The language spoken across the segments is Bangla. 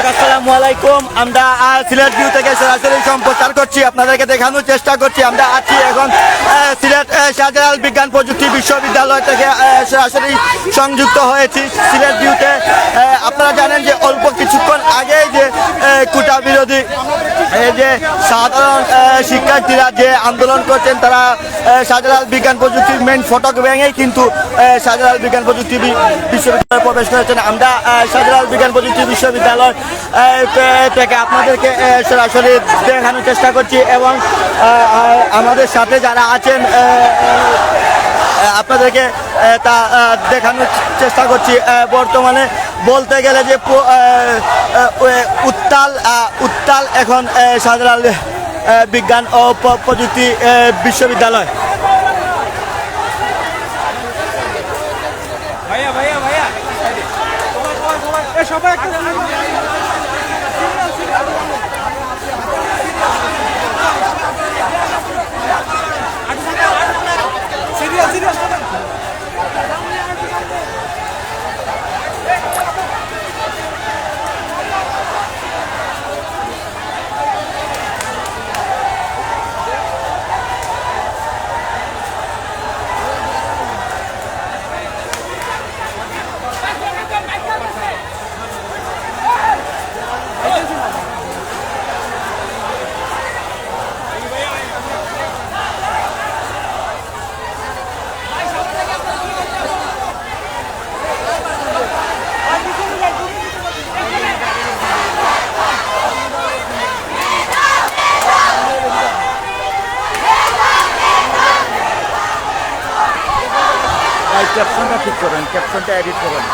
দর্শক আসসালামু আলাইকুম। আমরা সিলেট ভিউ থেকে সরাসরি সম্প্রচার করছি। আপনাদেরকে দেখানোর চেষ্টা করছি। আমরা আছি এখন সিলেট শাহজালাল বিজ্ঞান প্রযুক্তি বিশ্ববিদ্যালয় থেকে সরাসরি সংযুক্ত হয়েছি সিলেট ভিউতে। আপনারা জানেন যে অল্প কিছুক্ষণ আগেই যে কোটা বিরোধী যে সাধারণ শিক্ষার্থীরা যে আন্দোলন করছেন, তারা শাহজালাল বিজ্ঞান প্রযুক্তির মেন ফটক ভেঙেই কিন্তু শাহজালাল বিজ্ঞান প্রযুক্তি বিশ্ববিদ্যালয়ে প্রবেশ করেছেন। আমরা শাহজালাল বিজ্ঞান প্রযুক্তি বিশ্ববিদ্যালয় থেকে আপনাদেরকে সরাসরি দেখানোর চেষ্টা করছি এবং আমাদের সাথে যারা আছেন আপনাদেরকে তা দেখানোর চেষ্টা করছি। বর্তমানে বলতে গেলে যে উত্তাল উত্তাল এখন আহ, বিজ্ঞান ও প্রযুক্তি বিশ্ববিদ্যালয়। ক্যাপশনটা ঠিক করেন, ক্যাপশনটা এডিট করেন।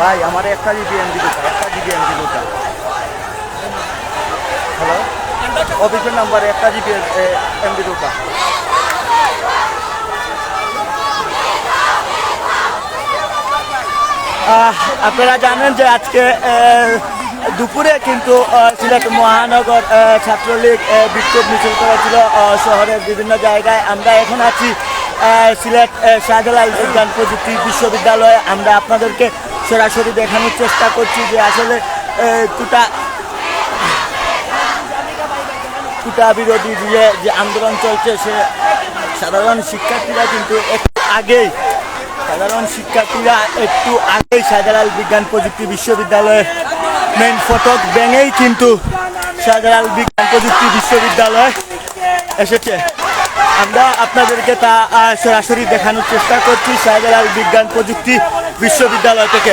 ভাই, আমার একটা জিবি এমবি দুটা, একটা জিবি এমবি দুটা হ্যালো অফিসের নাম্বারে একটা জিবি এমবি দুটা। আপনারা জানেন যে আজকে দুপুরে কিন্তু সিলেট মহানগর ছাত্রলীগ বিক্ষোভ মিছিল করেছিল শহরের বিভিন্ন জায়গায়। আমরা এখন আছি সিলেট শাহজালাল বিজ্ঞান প্রযুক্তি বিশ্ববিদ্যালয়ে আমরা আপনাদেরকে সরাসরি দেখানোর চেষ্টা করছি যে আসলে কোটা কোটা বিরোধী যে যে আন্দোলন চলছে, সে সাধারণ শিক্ষার্থীরা কিন্তু একটু আগেই, সাধারণ শিক্ষার্থীরা একটু আগেই শাহজালাল বিজ্ঞান প্রযুক্তি বিশ্ববিদ্যালয়ের মেন ফটক ব্যাঙেই কিন্তু শাহজালাল বিজ্ঞান প্রযুক্তি বিশ্ববিদ্যালয় এসেছে। আমরা আপনাদেরকে তা সরাসরি দেখানোর চেষ্টা করছি শাহজালাল বিজ্ঞান প্রযুক্তি বিশ্ববিদ্যালয় থেকে।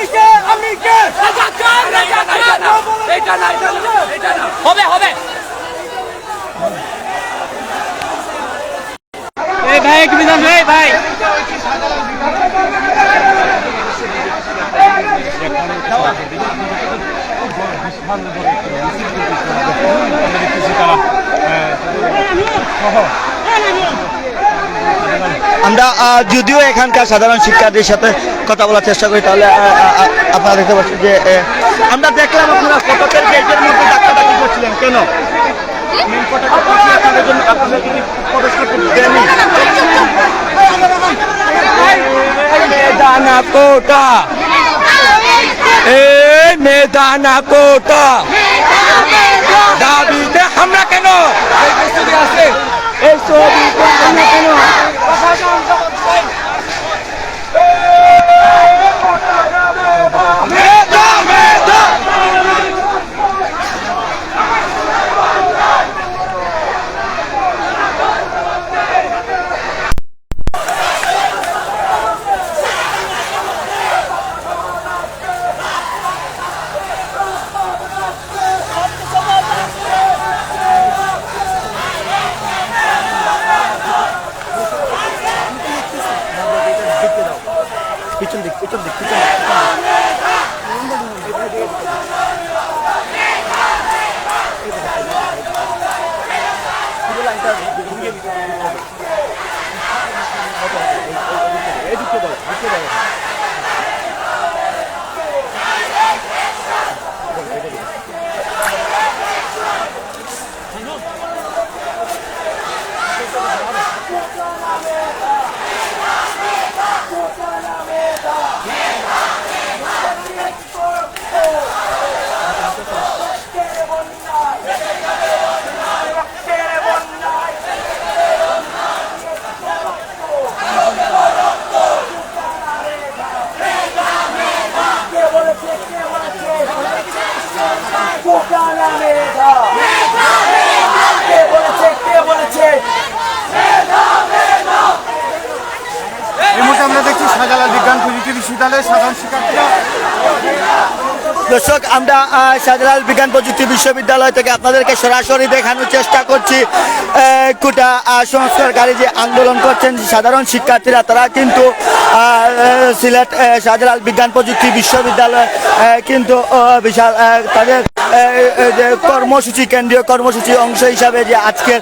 হবে হবে। এই ভাই এক মিনিট এই ভাই। আমরা আহ, যদিও এখানকার সাধারণ শিক্ষার্থীর সাথে কথা বলার চেষ্টা করি তাহলে আপনারা দেখতে পাচ্ছেন যে আমরা দেখলাম আপনারা ফটকের গেটের মধ্যে ডাক্তারবাজি করছিলেন কেন? মেদানা কোটা। এই মেদানা কোটা। দাবিতে হামলা কেন? আছে। এই হামলা কেন মেধা মেধা বিজ্ঞান প্রযুক্তি বিশ্ববিদ্যালয়ের সাধারণ শিক্ষার্থীরা দর্শক আমরা শাহজালাল বিজ্ঞান প্রযুক্তি বিশ্ববিদ্যালয় থেকে আপনাদেরকে সরাসরি দেখানোর চেষ্টা করছি কোটা সংস্কারকারী যে আন্দোলন করছেন সাধারণ শিক্ষার্থীরা, তারা কিন্তু সিলেট শাহজালাল বিজ্ঞান প্রযুক্তি বিশ্ববিদ্যালয় কিন্তু বিশাল তাদের কর্মসূচি, কেন্দ্রীয় কর্মসূচি অংশ হিসাবে যে আজকের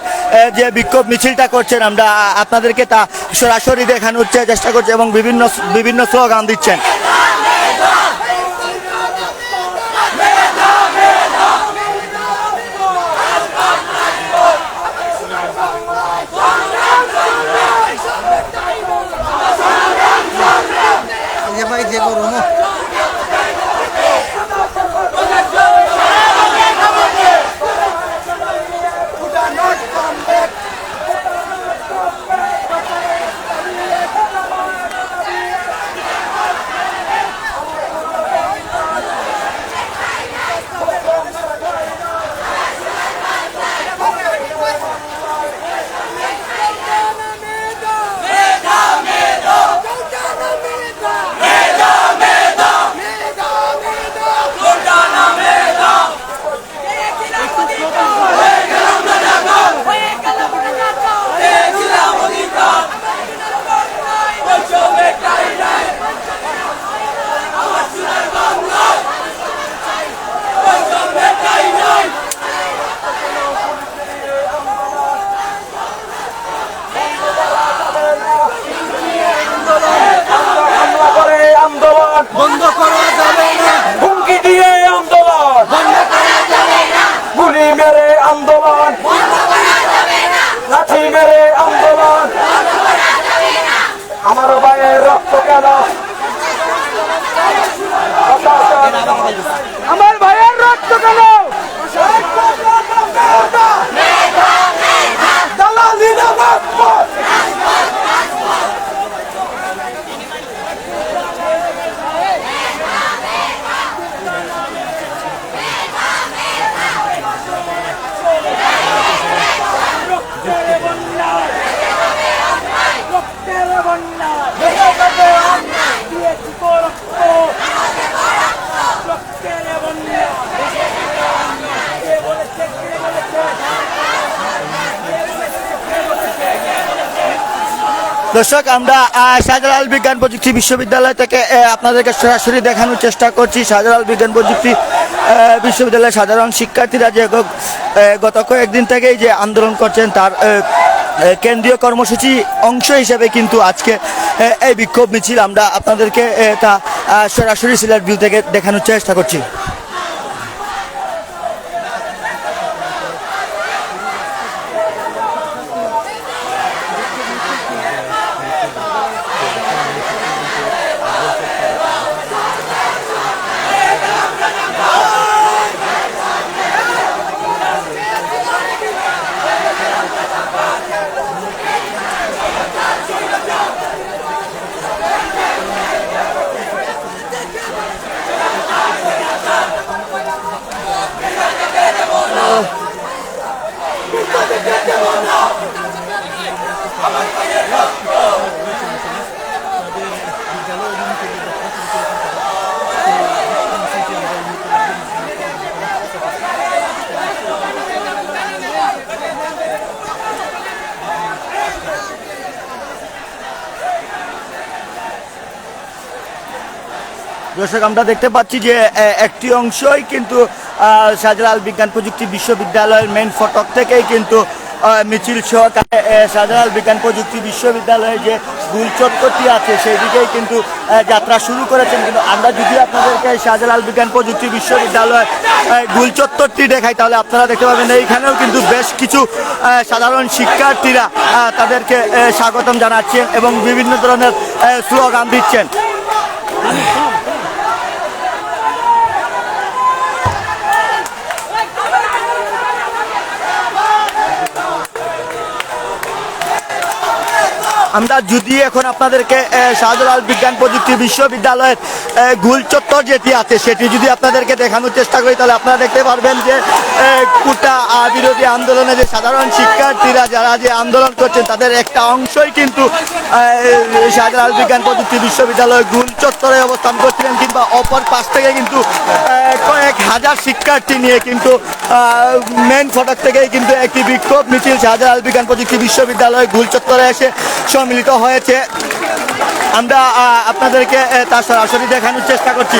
যে বিক্ষোভ মিছিলটা করছেন, আমরা আপনাদেরকে তা সরাসরি দেখানোর চেষ্টা করছি এবং বিভিন্ন বিভিন্ন স্লোগান দিচ্ছেন। যে ভাই যে গরম হামলা করে আন্দোলন বন্ধ করা যাবে না হুমকি দিয়ে আন্দোলন গুলি মেরে আন্দোলন লাঠি মেরে আন্দোলন আমার ভাইয়ের রক্ত কেন আমার ভাইয়ের রক্ত কেন দালালি না বাপ্পা দর্শক, আমরা শাহজালাল বিজ্ঞান প্রযুক্তি বিশ্ববিদ্যালয় থেকে আপনাদেরকে সরাসরি দেখানোর চেষ্টা করছি। শাহজালাল বিজ্ঞান প্রযুক্তি বিশ্ববিদ্যালয়ের সাধারণ শিক্ষার্থীরা যে গত কয়েকদিন থেকেই যে আন্দোলন করছেন, তার কেন্দ্রীয় কর্মসূচি অংশ হিসেবে কিন্তু আজকে এই বিক্ষোভ মিছিল আমরা আপনাদেরকে তা সরাসরি সিলেট ভিউ থেকে দেখানোর চেষ্টা করছি। দর্শক, আমরা দেখতে পাচ্ছি যে একটি অংশই কিন্তু শাহজালাল বিজ্ঞান প্রযুক্তি বিশ্ববিদ্যালয়ের মেন ফটক থেকেই কিন্তু মিছিল সহকারে শাহজালাল বিজ্ঞান প্রযুক্তি বিশ্ববিদ্যালয়ে যে গুল চত্বরটি আছে সেই দিকেই কিন্তু যাত্রা শুরু করেছেন। কিন্তু আমরা যদি আপনাদেরকে শাহজালাল বিজ্ঞান প্রযুক্তি বিশ্ববিদ্যালয় গুল চত্বরটি দেখাই, তাহলে আপনারা দেখতে পাবেন, এইখানেও কিন্তু বেশ কিছু সাধারণ শিক্ষার্থীরা তাদেরকে স্বাগতম জানাচ্ছেন এবং বিভিন্ন ধরনের স্লোগান দিচ্ছেন। আমরা যদি এখন আপনাদেরকে শাহজালাল বিজ্ঞান প্রযুক্তি বিশ্ববিদ্যালয়ের গুল চত্বর যেটি আছে, সেটি যদি আপনাদেরকে দেখানোর চেষ্টা করি, তাহলে আপনারা দেখতে পারবেন যে কোটা বিরোধী আন্দোলনে যে সাধারণ শিক্ষার্থীরা যারা যে আন্দোলন করছেন, তাদের একটা অংশই কিন্তু শাহজালাল বিজ্ঞান প্রযুক্তি বিশ্ববিদ্যালয় গুল চত্বরে অবস্থান করছিলেন, কিংবা অপর পাশ থেকে কিন্তু কয়েক হাজার শিক্ষার্থী নিয়ে কিন্তু মেন ফটক থেকেই কিন্তু একটি বিক্ষোভ মিছিল শাহজালাল বিজ্ঞান প্রযুক্তি বিশ্ববিদ্যালয় গুল চত্বরে এসে সম্মিলিত হয়েছে। আমরা আপনাদেরকে তার সরাসরি দেখানোর চেষ্টা করছি।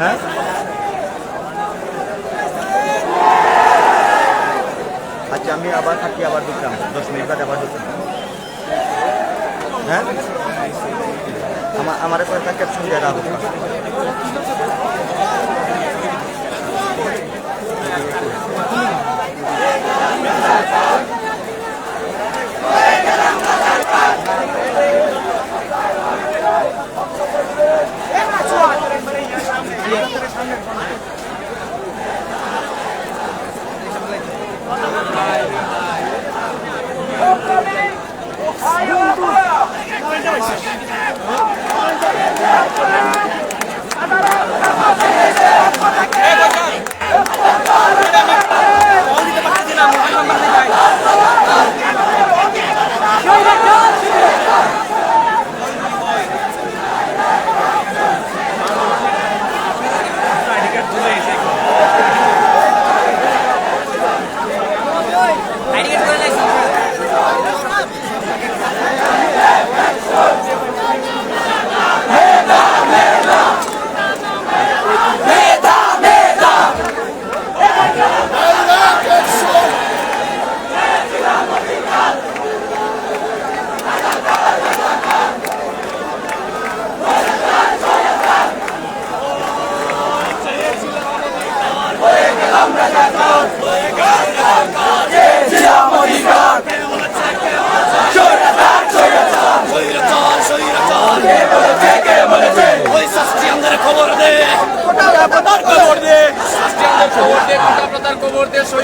হ্যাঁ? আচ্ছা আমি আবার থাকি, আবার ঢুকলাম। দশ মিনিট বাদে আবার ঢুকলাম। হ্যাঁ? আমার আমার পরে তার ক্যাপশন দিয়ে রাখো সামনে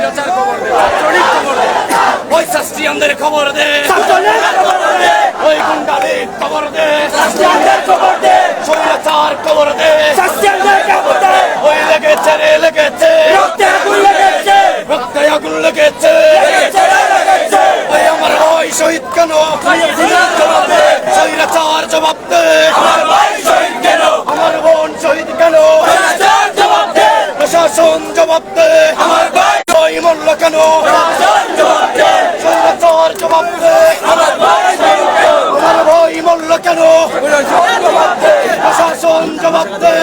স্বৈরাচার খবর দে চরিত খবর দে ওই শাস্ত্রীয়দের খবর দে ওই গুন্ডাদের খবর দে খবর দে স্বৈরাচার খবর দে ওই লেগেছে রে লেগেছে রক্তে আগুন লেগেছে রক্তে আগুন লেগেছে ওই আমার ভাই শহীদ কেন? জবাব দে স্বৈরাচার জবাব দে আমার ভাই শহীদ কেন? আমার বোন শহীদ কেন? প্রশাসন জবাব দে আমার মূল্য কেন? জবাব আমার ভাই আমার কেন? প্রশাসন জবাব দে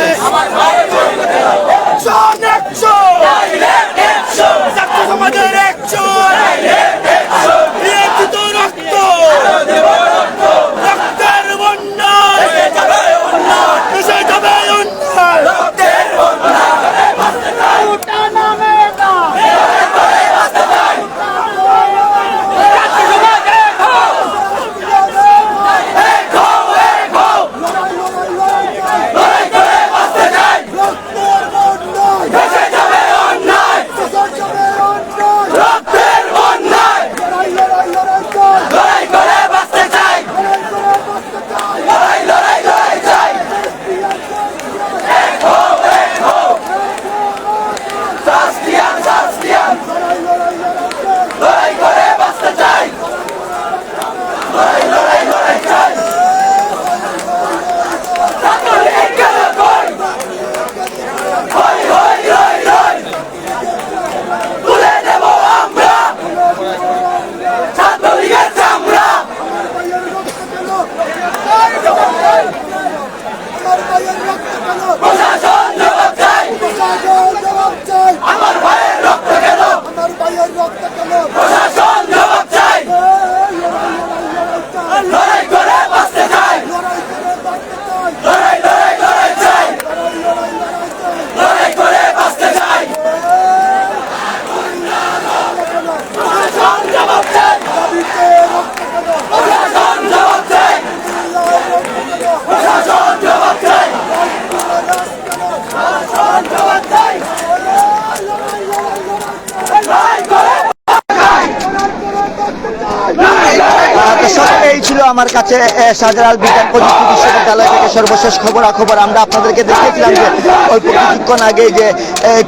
আমার কাছে শাহজালাল বিজ্ঞান প্রযুক্তি বিশ্ববিদ্যালয় থেকে সর্বশেষ খবরাখবর। আমরা আপনাদেরকে দেখিয়েছিলাম যে অল্প কিছুক্ষণ আগে যে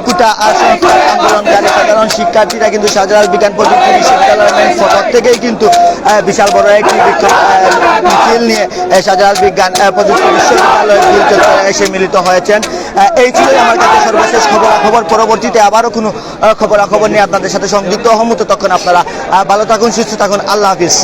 কুটা আন্দোলনকারী সাধারণ শিক্ষার্থীরা কিন্তু শাহজালাল বিজ্ঞান প্রযুক্তি বিশ্ববিদ্যালয়ের মেন ফটক থেকেই কিন্তু বিশাল বড় একটি বিক্ষোভ মিছিল নিয়ে শাহজালাল বিজ্ঞান প্রযুক্তি বিশ্ববিদ্যালয়ের চত্বরে এসে মিলিত হয়েছেন। এই ছিল আমার কাছে সর্বশেষ খবরাখবর। পরবর্তীতে আবারও কোনো খবরাখবর নিয়ে আপনাদের সাথে সংযুক্ত হমতো তখন আপনারা ভালো থাকুন, সুস্থ থাকুন। আল্লাহ হাফিজ।